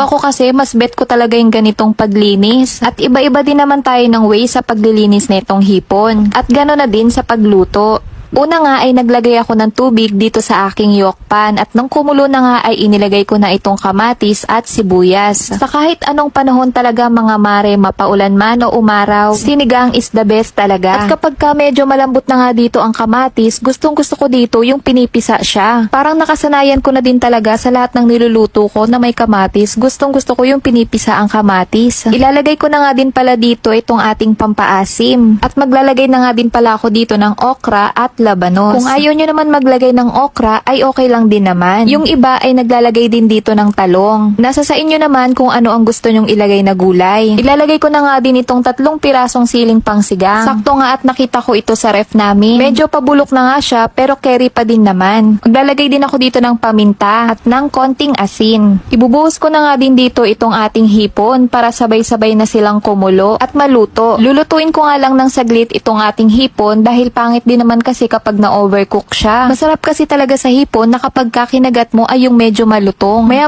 Ako kasi mas bet ko talaga yung ganitong paglinis. At iba-iba din naman tayo ng way sa paglilinis nitong hipon. At gano'n na din sa pagluto. Una nga ay naglagay ako ng tubig dito sa aking yolk pan at nung kumulo na nga ay inilagay ko na itong kamatis at sibuyas. Sa kahit anong panahon talaga mga mare, mapaulan man o umaraw, sinigang is the best talaga. At kapag ka medyo malambot na nga dito ang kamatis, gustong gusto ko dito yung pinipisa siya. Parang nakasanayan ko na din talaga sa lahat ng niluluto ko na may kamatis, gustong gusto ko yung pinipisa ang kamatis. Ilalagay ko na nga din pala dito itong ating pampaasim. At maglalagay na nga din pala ako dito ng okra at labanos. Kung ayaw nyo naman maglagay ng okra, ay okay lang din naman. Yung iba ay naglalagay din dito ng talong. Nasa sa inyo naman kung ano ang gusto nyong ilagay na gulay. Ilalagay ko na nga din itong tatlong pirasong siling pangsigang. Sakto nga at nakita ko ito sa ref namin. Medyo pabulok na nga siya pero carry pa din naman. Maglalagay din ako dito ng paminta at ng konting asin. Ibubuhos ko na nga din dito itong ating hipon para sabay-sabay na silang kumulo at maluto. Lulutuin ko nga lang ng saglit itong ating hipon dahil pangit din naman kasi kapag na-overcook siya. Masarap kasi talaga sa hipon na kapag kakinagat mo ay yung medyo malutong. Maya